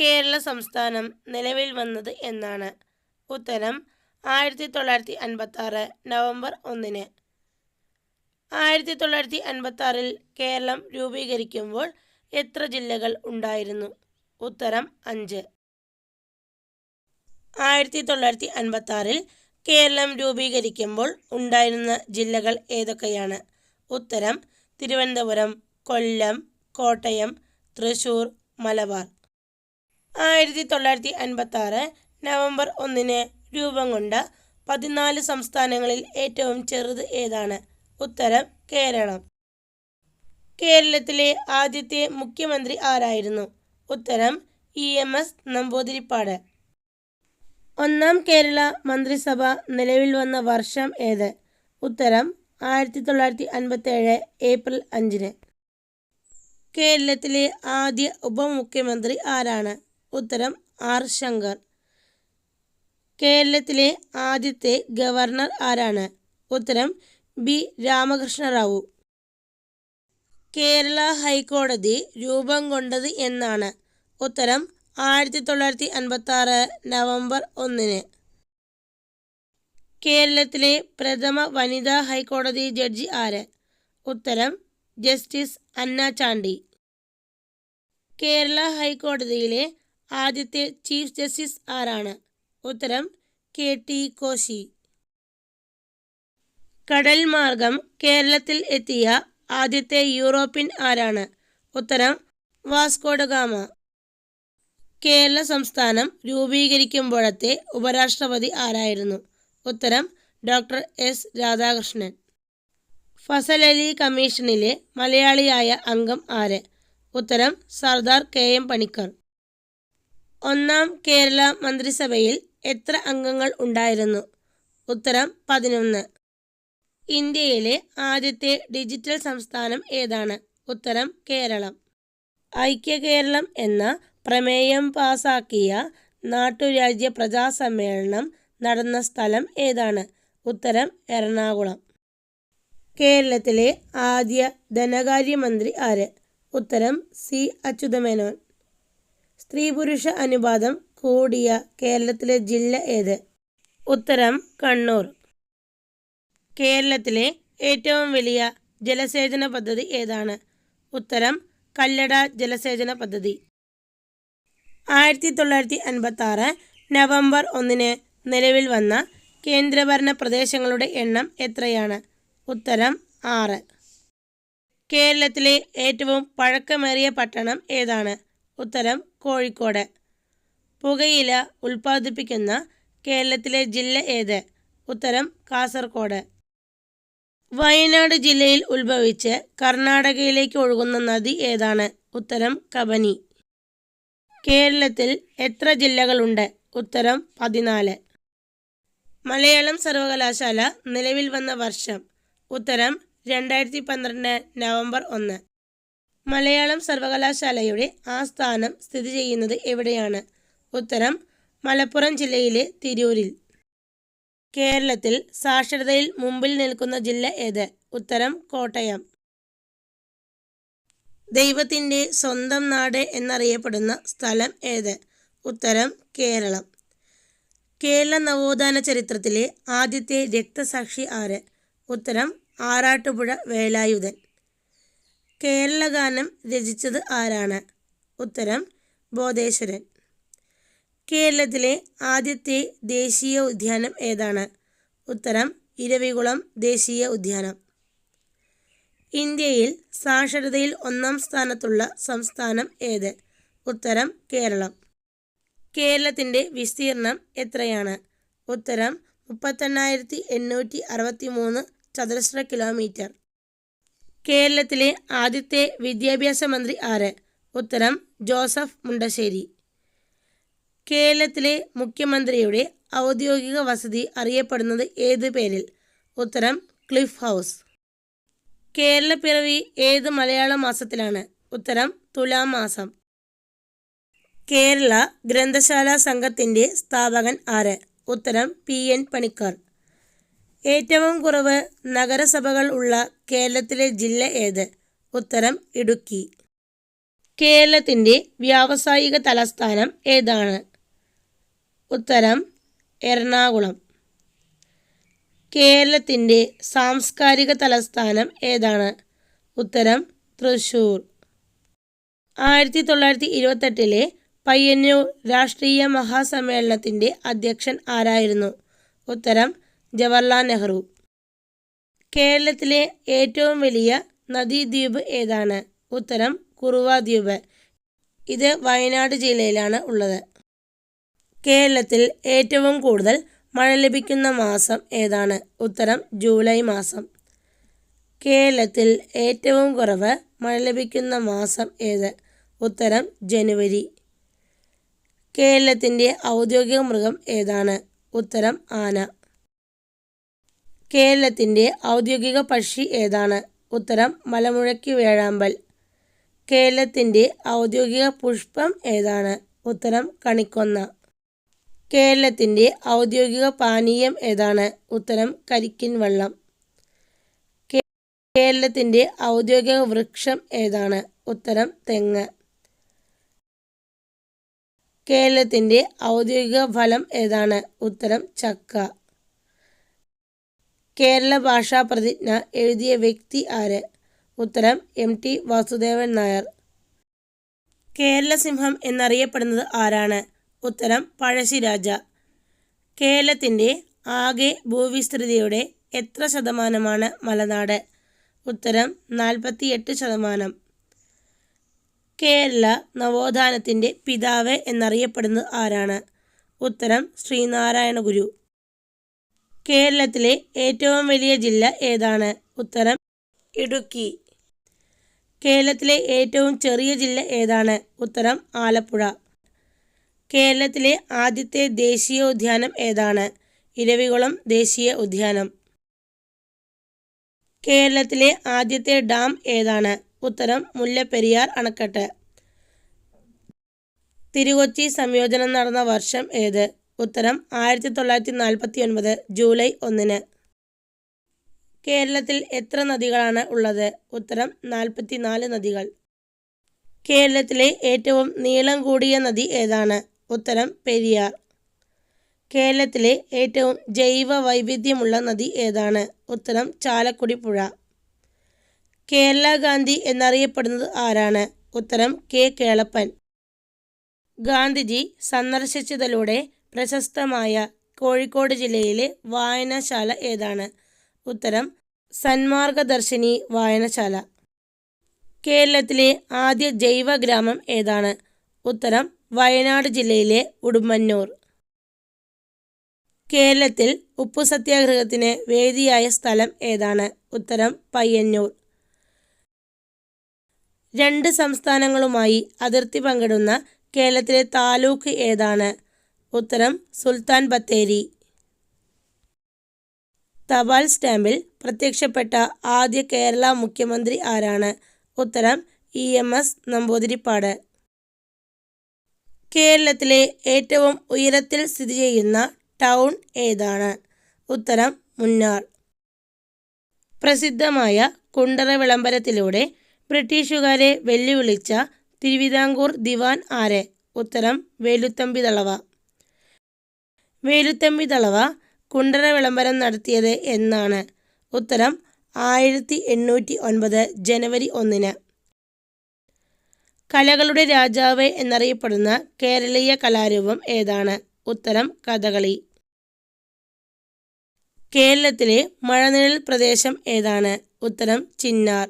കേരള സംസ്ഥാനം നിലവിൽ വന്നത് എന്നാണ്. ഉത്തരം ആയിരത്തി തൊള്ളായിരത്തി അൻപത്തി ആറ് നവംബർ ഒന്നിന്. ആയിരത്തി തൊള്ളായിരത്തി അൻപത്തി ആറിൽ കേരളം രൂപീകരിക്കുമ്പോൾ എത്ര ജില്ലകൾ ഉണ്ടായിരുന്നു? ഉത്തരം അഞ്ച്. ആയിരത്തി തൊള്ളായിരത്തി അൻപത്തി ആറിൽ കേരളം രൂപീകരിക്കുമ്പോൾ ഉണ്ടായിരുന്ന ജില്ലകൾ ഏതൊക്കെയാണ്? ഉത്തരം തിരുവനന്തപുരം കൊല്ലം കോട്ടയം തൃശൂർ മലബാർ. ആയിരത്തി തൊള്ളായിരത്തി അൻപത്തി നവംബർ ഒന്നിന് രൂപം കൊണ്ട പതിനാല് സംസ്ഥാനങ്ങളിൽ ഏറ്റവും ചെറുത് ഏതാണ്? ഉത്തരം കേരളം. കേരളത്തിലെ ആദ്യത്തെ മുഖ്യമന്ത്രി ആരായിരുന്നു? ഉത്തരം ഇ എം എസ് നമ്പൂതിരിപ്പാട്. ഒന്നാം കേരള മന്ത്രിസഭ നിലവിൽ വന്ന വർഷം ഏത്? ഉത്തരം ആയിരത്തി തൊള്ളായിരത്തി അൻപത്തേഴ് ഏപ്രിൽ അഞ്ചിന്. കേരളത്തിലെ ആദ്യ ഉപമുഖ്യമന്ത്രി ആരാണ്? ഉത്തരം ആർ ശങ്കർ. കേരളത്തിലെ ആദ്യത്തെ ഗവർണർ ആരാണ്? ഉത്തരം ബി രാമകൃഷ്ണ റാവു കേരള ഹൈക്കോടതി രൂപം കൊണ്ടത് എന്നാണ്. ഉത്തരം ആയിരത്തി തൊള്ളായിരത്തി അൻപത്തി ആറ് നവംബർ ഒന്നിന്. കേരളത്തിലെ പ്രഥമ വനിതാ ഹൈക്കോടതി ജഡ്ജി ആര്? ഉത്തരം ജസ്റ്റിസ് അന്ന ചാണ്ടി. കേരള ഹൈക്കോടതിയിലെ ആദ്യത്തെ ചീഫ് ജസ്റ്റിസ് ആരാണ്? ഉത്തരം കെ ടി കോശി. കടൽ മാർഗം കേരളത്തിൽ എത്തിയ ആദ്യത്തെ യൂറോപ്യൻ ആരാണ്? ഉത്തരം വാസ്കോഡഗാമ കേരള സംസ്ഥാനം രൂപീകരിക്കുമ്പോഴത്തെ ഉപരാഷ്ട്രപതി ആരായിരുന്നു? ഉത്തരം ഡോക്ടർ എസ് രാധാകൃഷ്ണൻ. ഫസൽ അലി കമ്മീഷനിലെ മലയാളിയായ അംഗം ആര്? ഉത്തരം സർദാർ കെ എം പണിക്കർ. ഒന്നാം കേരള മന്ത്രിസഭയിൽ എത്ര അംഗങ്ങൾ ഉണ്ടായിരുന്നു? ഉത്തരം പതിനൊന്ന്. ഇന്ത്യയിലെ ആദ്യത്തെ ഡിജിറ്റൽ സംസ്ഥാനം ഏതാണ്? ഉത്തരം കേരളം. ഐക്യ കേരളം എന്ന പ്രമേയം പാസാക്കിയ നാട്ടുരാജ്യ പ്രജാസമ്മേളനം നടന്ന സ്ഥലം ഏതാണ്? ഉത്തരം എറണാകുളം. കേരളത്തിലെ ആദ്യ ധനകാര്യമന്ത്രി ആര്? ഉത്തരം സി. അച്യുതമേനോൻ. സ്ത്രീ പുരുഷ അനുപാതം കൂടിയ കേരളത്തിലെ ജില്ല ഏത്? ഉത്തരം കണ്ണൂർ. കേരളത്തിലെ ഏറ്റവും വലിയ ജലസേചന പദ്ധതി ഏതാണ്? ഉത്തരം കല്ലട ജലസേചന പദ്ധതി. ആയിരത്തി തൊള്ളായിരത്തി അൻപത്തി ആറ് നവംബർ ഒന്നിന് നിലവിൽ വന്ന കേന്ദ്രഭരണ പ്രദേശങ്ങളുടെ എണ്ണം എത്രയാണ്? ഉത്തരം ആറ്. കേരളത്തിലെ ഏറ്റവും പഴക്കമേറിയ പട്ടണം ഏതാണ്? ഉത്തരം കോഴിക്കോട്. പുകയില ഉൽപ്പാദിപ്പിക്കുന്ന കേരളത്തിലെ ജില്ല ഏത്? ഉത്തരം കാസർഗോഡ് വയനാട് ജില്ലയിൽ ഉത്ഭവിച്ച് കർണാടകയിലേക്ക് ഒഴുകുന്ന നദി ഏതാണ്? ഉത്തരം കബനി. കേരളത്തിൽ എത്ര ജില്ലകളുണ്ട്? ഉത്തരം പതിനാല്. മലയാളം സർവകലാശാല നിലവിൽ വന്ന വർഷം. ഉത്തരം രണ്ടായിരത്തി പന്ത്രണ്ട് നവംബർ ഒന്ന്. മലയാളം സർവകലാശാലയുടെ ആസ്ഥാനം സ്ഥിതി ചെയ്യുന്നത് എവിടെയാണ്? ഉത്തരം മലപ്പുറം ജില്ലയിലെ തിരൂരിൽ. കേരളത്തിൽ സാക്ഷരതയിൽ മുമ്പിൽ നിൽക്കുന്ന ജില്ല ഏത്? ഉത്തരം കോട്ടയം. ദൈവത്തിന്റെ സ്വന്തം നാട് എന്നറിയപ്പെടുന്ന സ്ഥലം ഏത്? ഉത്തരം കേരളം. കേരള നവോത്ഥാന ചരിത്രത്തിലെ ആദ്യത്തെ രക്തസാക്ഷി ആര്? ഉത്തരം ആറാട്ടുപുഴ വേലായുധൻ. കേരളഗാനം രചിച്ചത് ആരാണ്? ഉത്തരം ബോധേശ്വരൻ. കേരളത്തിലെ ആദ്യത്തെ ദേശീയ ഉദ്യാനം ഏതാണ്? ഉത്തരം ഇരവികുളം ദേശീയ ഉദ്യാനം. ഇന്ത്യയിൽ സാക്ഷരതയിൽ ഒന്നാം സ്ഥാനത്തുള്ള സംസ്ഥാനം ഏത്? ഉത്തരം കേരളം. കേരളത്തിന്റെ വിസ്തീർണം എത്രയാണ്? ഉത്തരം മുപ്പത്തെണ്ണായിരത്തി എണ്ണൂറ്റി അറുപത്തി മൂന്ന് ചതുരശ്ര കിലോമീറ്റർ. കേരളത്തിലെ ആദ്യത്തെ വിദ്യാഭ്യാസ മന്ത്രി ആര്? ഉത്തരം ജോസഫ് മുണ്ടശ്ശേരി. കേരളത്തിലെ മുഖ്യമന്ത്രിയുടെ ഔദ്യോഗിക വസതി അറിയപ്പെടുന്നത് ഏത് പേരിൽ? ഉത്തരം ക്ലിഫ് ഹൗസ്. കേരളപ്പിറവി ഏത് മലയാള മാസത്തിലാണ്? ഉത്തരം തുലാം മാസം. കേരള ഗ്രന്ഥശാല സംഘത്തിന്റെ സ്ഥാപകൻ ആര്? ഉത്തരം പി എൻ പണിക്കർ. ഏറ്റവും കുറവ് നഗരസഭകൾ ഉള്ള കേരളത്തിലെ ജില്ല ഏത്? ഉത്തരം ഇടുക്കി. കേരളത്തിന്റെ വ്യാവസായിക തലസ്ഥാനം ഏതാണ്? ഉത്തരം എറണാകുളം. കേരളത്തിന്റെ സാംസ്കാരിക തലസ്ഥാനം ഏതാണ്? ഉത്തരം തൃശൂർ. ആയിരത്തി തൊള്ളായിരത്തി ഇരുപത്തെട്ടിലെ പയ്യന്നൂർ രാഷ്ട്രീയ മഹാസമ്മേളനത്തിന്റെ അധ്യക്ഷൻ ആരായിരുന്നു? ഉത്തരം ജവഹർലാൽ നെഹ്റു. കേരളത്തിലെ ഏറ്റവും വലിയ നദീദ്വീപ് ഏതാണ്? ഉത്തരം കുറുവ ദ്വീപ് ഇത് വയനാട് ജില്ലയിലാണ് ഉള്ളത്. കേരളത്തിൽ ഏറ്റവും കൂടുതൽ മഴ ലഭിക്കുന്ന മാസം ഏതാണ്? ഉത്തരം ജൂലൈ മാസം. കേരളത്തിൽ ഏറ്റവും കുറവ് മഴ ലഭിക്കുന്ന മാസം ഏത്? ഉത്തരം ജനുവരി. കേരളത്തിന്റെ ഔദ്യോഗിക മൃഗം ഏതാണ്? ഉത്തരം ആന. കേരളത്തിന്റെ ഔദ്യോഗിക പക്ഷി ഏതാണ്? ഉത്തരം മലമുഴക്കി വേഴാമ്പൽ. കേരളത്തിന്റെ ഔദ്യോഗിക പുഷ്പം ഏതാണ്? ഉത്തരം കണിക്കൊന്ന. കേരളത്തിന്റെ ഔദ്യോഗിക പാനീയം ഏതാണ്? ഉത്തരം കരിക്കിൻ വെള്ളം. കേരളത്തിന്റെ ഔദ്യോഗിക വൃക്ഷം ഏതാണ്? ഉത്തരം തെങ്ങ്. കേരളത്തിന്റെ ഔദ്യോഗിക ഫലം ഏതാണ്? ഉത്തരം ചക്ക. കേരള ഭാഷാ പ്രതിജ്ഞ എഴുതിയ വ്യക്തി ആര്? ഉത്തരം എം ടി വാസുദേവൻ നായർ. കേരള സിംഹം എന്നറിയപ്പെടുന്നത് ആരാണ്? ഉത്തരം പഴശ്ശിരാജ കേരളത്തിന്റെ ആകെ ഭൂവിസ്തൃതിയുടെ എത്ര ശതമാനമാണ് മലനാട്? ഉത്തരം നാൽപ്പത്തിയെട്ട് ശതമാനം. കേരള നവോത്ഥാനത്തിന്റെ പിതാവ് എന്നറിയപ്പെടുന്നത് ആരാണ്? ഉത്തരം ശ്രീനാരായണ ഗുരു കേരളത്തിലെ ഏറ്റവും വലിയ ജില്ല ഏതാണ്? ഉത്തരം ഇടുക്കി. കേരളത്തിലെ ഏറ്റവും ചെറിയ ജില്ല ഏതാണ്? ഉത്തരം ആലപ്പുഴ. കേരളത്തിലെ ആദ്യത്തെ ദേശീയ ഉദ്യാനം ഏതാണ്? ഇരവികുളം ദേശീയ ഉദ്യാനം. കേരളത്തിലെ ആദ്യത്തെ ഡാം ഏതാണ്? ഉത്തരം മുല്ലപ്പെരിയാർ അണക്കെട്ട്. തിരുകൊച്ചി സംയോജനം നടന്ന വർഷം ഏത്? ഉത്തരം ആയിരത്തി തൊള്ളായിരത്തി നാൽപ്പത്തി ഒൻപത് ജൂലൈ ഒന്നിന്. കേരളത്തിൽ എത്ര നദികളാണ് ഉള്ളത്? ഉത്തരം നാൽപ്പത്തിനാല് നദികൾ. കേരളത്തിലെ ഏറ്റവും നീളം കൂടിയ നദി ഏതാണ്? ഉത്തരം പെരിയാർ. കേരളത്തിലെ ഏറ്റവും ജൈവ വൈവിധ്യമുള്ള നദി ഏതാണ്? ഉത്തരം ചാലക്കുടി പുഴ. കേരള ഗാന്ധി എന്നറിയപ്പെടുന്നത് ആരാണ്? ഉത്തരം കെ കേളപ്പൻ. ഗാന്ധിജി സന്ദർശിച്ചതിലൂടെ പ്രശസ്തമായ കോഴിക്കോട് ജില്ലയിലെ വായനശാല ഏതാണ്? ഉത്തരം സന്മാർഗദർശിനി വായനശാല. കേരളത്തിലെ ആദ്യ ജൈവ ഗ്രാമം ഏതാണ്? ഉത്തരം വയനാട് ജില്ലയിലെ ഉടുമ്പന്നൂർ. കേരളത്തിൽ ഉപ്പു സത്യാഗ്രഹത്തിന് വേദിയായ സ്ഥലം ഏതാണ്? ഉത്തരം പയ്യന്നൂർ. രണ്ട് സംസ്ഥാനങ്ങളുമായി അതിർത്തി പങ്കിടുന്ന കേരളത്തിലെ താലൂക്ക് ഏതാണ്? ഉത്തരം സുൽത്താൻ ബത്തേരി. തപാൽ സ്റ്റാമ്പിൽ പ്രത്യക്ഷപ്പെട്ട ആദ്യ കേരള മുഖ്യമന്ത്രി ആരാണ്? ഉത്തരം ഇ എം എസ് നമ്പൂതിരിപ്പാട്. കേരളത്തിലെ ഏറ്റവും ഉയരത്തിൽ സ്ഥിതി ചെയ്യുന്ന ടൗൺ ഏതാണ്? ഉത്തരം മുന്നാർ. പ്രസിദ്ധമായ കുണ്ടറ വിളംബരത്തിലൂടെ ബ്രിട്ടീഷുകാരെ വെല്ലുവിളിച്ച തിരുവിതാംകൂർ ദിവാൻ ആരെ? ഉത്തരം വേലുത്തമ്പി തളവ. വേലുത്തമ്പി തളവ കുണ്ടറ വിളംബരം നടത്തിയത് എന്നാണ്. ഉത്തരം ആയിരത്തി എണ്ണൂറ്റി ഒൻപത് ജനുവരി ഒന്നിന്. കലകളുടെ രാജാവ് എന്നറിയപ്പെടുന്ന കേരളീയ കലാരൂപം ഏതാണ്? ഉത്തരം കഥകളി. കേരളത്തിലെ മഴനിഴൽ പ്രദേശം ഏതാണ്? ഉത്തരം ചിന്നാർ.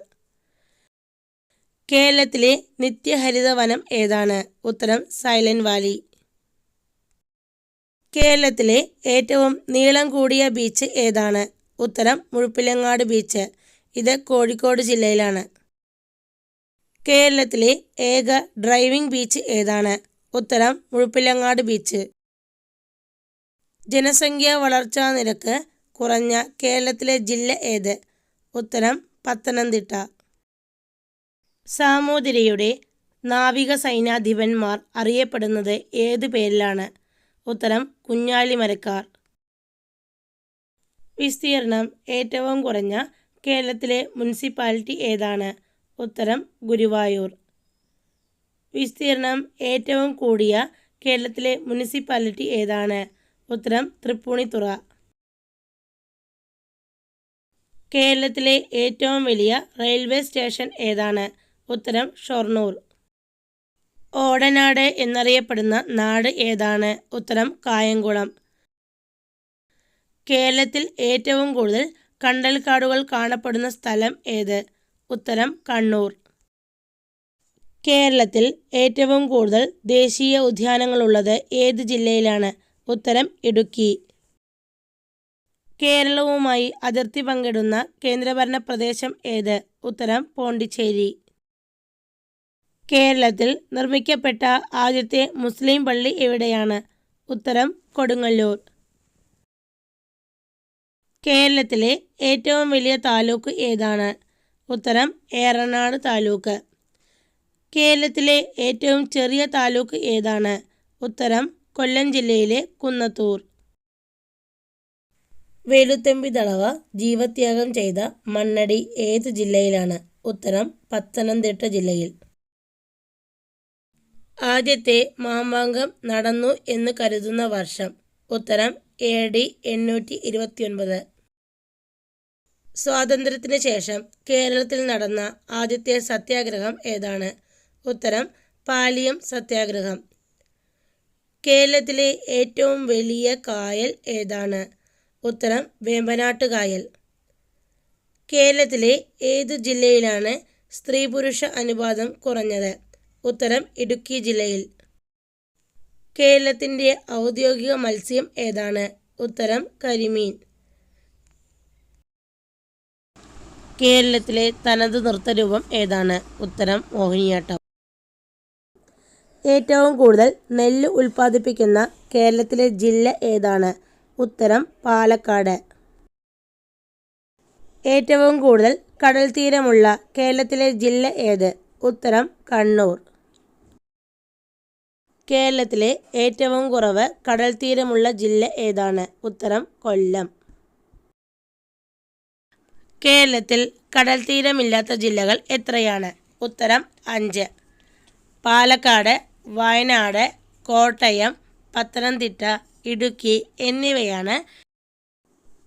കേരളത്തിലെ നിത്യഹരിത വനം ഏതാണ്? ഉത്തരം സൈലന്റ് വാലി. കേരളത്തിലെ ഏറ്റവും നീളം കൂടിയ ബീച്ച് ഏതാണ്? ഉത്തരം മുഴുപ്പിലങ്ങാട് ബീച്ച്. ഇത് കോഴിക്കോട് ജില്ലയിലാണ്. കേരളത്തിലെ ഏക ഡ്രൈവിംഗ് ബീച്ച് ഏതാണ്? ഉത്തരം മുഴുപ്പിലങ്ങാട് ബീച്ച്. ജനസംഖ്യാ വളർച്ചാ നിരക്ക് കുറഞ്ഞ കേരളത്തിലെ ജില്ല ഏത്? ഉത്തരം പത്തനംതിട്ട. സാമൂതിരിയുടെ നാവിക സൈന്യാധിപന്മാർ അറിയപ്പെടുന്നത് ഏതു പേരിലാണ്? ഉത്തരം കുഞ്ഞാലി മരക്കാർ വിസ്തീർണം ഏറ്റവും കുറഞ്ഞ കേരളത്തിലെ മുനിസിപ്പാലിറ്റി ഏതാണ്? ഉത്തരം ഗുരുവായൂർ. വിസ്തീർണം ഏറ്റവും കൂടിയ കേരളത്തിലെ മുനിസിപ്പാലിറ്റി ഏതാണ്? ഉത്തരം തൃപ്പൂണിത്തുറ. കേരളത്തിലെ ഏറ്റവും വലിയ റെയിൽവേ സ്റ്റേഷൻ ഏതാണ്? ഉത്തരം ഷൊർണൂർ. ഓടനാട് എന്നറിയപ്പെടുന്ന നാട് ഏതാണ്? ഉത്തരം കായംകുളം. കേരളത്തിൽ ഏറ്റവും കൂടുതൽ കണ്ടൽക്കാടുകൾ കാണപ്പെടുന്ന സ്ഥലം ഏത്? ഉത്തരം കണ്ണൂർ. കേരളത്തിൽ ഏറ്റവും കൂടുതൽ ദേശീയ ഉദ്യാനങ്ങളുള്ളത് ഏത് ജില്ലയിലാണ്? ഉത്തരം ഇടുക്കി. കേരളവുമായി അതിർത്തി പങ്കിടുന്ന കേന്ദ്രഭരണ പ്രദേശം ഏത്? ഉത്തരം പോണ്ടിച്ചേരി. കേരളത്തിൽ നിർമ്മിക്കപ്പെട്ട ആദ്യത്തെ മുസ്ലിം പള്ളി എവിടെയാണ്? ഉത്തരം കൊടുങ്ങല്ലൂർ. കേരളത്തിലെ ഏറ്റവും വലിയ താലൂക്ക് ഏതാണ്? ഉത്തരം ഏറനാട് താലൂക്ക്. കേരളത്തിലെ ഏറ്റവും ചെറിയ താലൂക്ക് ഏതാണ്? ഉത്തരം കൊല്ലം ജില്ലയിലെ കുന്നത്തൂർ. വേലുത്തമ്പി തളവ ജീവത്യാഗം ചെയ്ത മണ്ണടി ഏത് ജില്ലയിലാണ്? ഉത്തരം പത്തനംതിട്ട ജില്ലയിൽ. ആദ്യത്തെ മാമാങ്കം നടന്നു എന്ന് കരുതുന്ന വർഷം. ഉത്തരം എ ഡി എണ്ണൂറ്റി ഇരുപത്തിയൊൻപത് സ്വാതന്ത്ര്യത്തിന് ശേഷം കേരളത്തിൽ നടന്ന ആദ്യത്തെ സത്യാഗ്രഹം ഏതാണ്? ഉത്തരം പാലിയം സത്യാഗ്രഹം. കേരളത്തിലെ ഏറ്റവും വലിയ കായൽ ഏതാണ്? ഉത്തരം വേമ്പനാട്ട് കായൽ. കേരളത്തിലെ ഏതു ജില്ലയിലാണ് സ്ത്രീ പുരുഷ അനുപാതം കുറഞ്ഞത്? ഉത്തരം ഇടുക്കി ജില്ലയിൽ. കേരളത്തിന്റെ ഔദ്യോഗിക മത്സ്യം ഏതാണ്? ഉത്തരം കരിമീൻ. കേരളത്തിലെ തനത് നൃത്തരൂപം ഏതാണ്? ഉത്തരം മോഹിനിയാട്ടം. ഏറ്റവും കൂടുതൽ നെല്ല് ഉൽപ്പാദിപ്പിക്കുന്ന കേരളത്തിലെ ജില്ല ഏതാണ്? ഉത്തരം പാലക്കാട്. ഏറ്റവും കൂടുതൽ കടൽ തീരമുള്ള കേരളത്തിലെ ജില്ല ഏത്? ഉത്തരം കണ്ണൂർ. കേരളത്തിലെ ഏറ്റവും കുറവ് കടൽ തീരമുള്ള ജില്ല ഏതാണ്? ഉത്തരം കൊല്ലം. കേരളത്തിൽ കടൽ തീരമില്ലാത്ത ജില്ലകൾ എത്രയാണ്? ഉത്തരം അഞ്ച്. പാലക്കാട് വയനാട് കോട്ടയം പത്തനംതിട്ട ഇടുക്കി എന്നിവയാണ്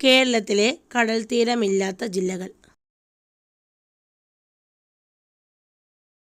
കേരളത്തിലെ കടൽ തീരമില്ലാത്ത ജില്ലകൾ.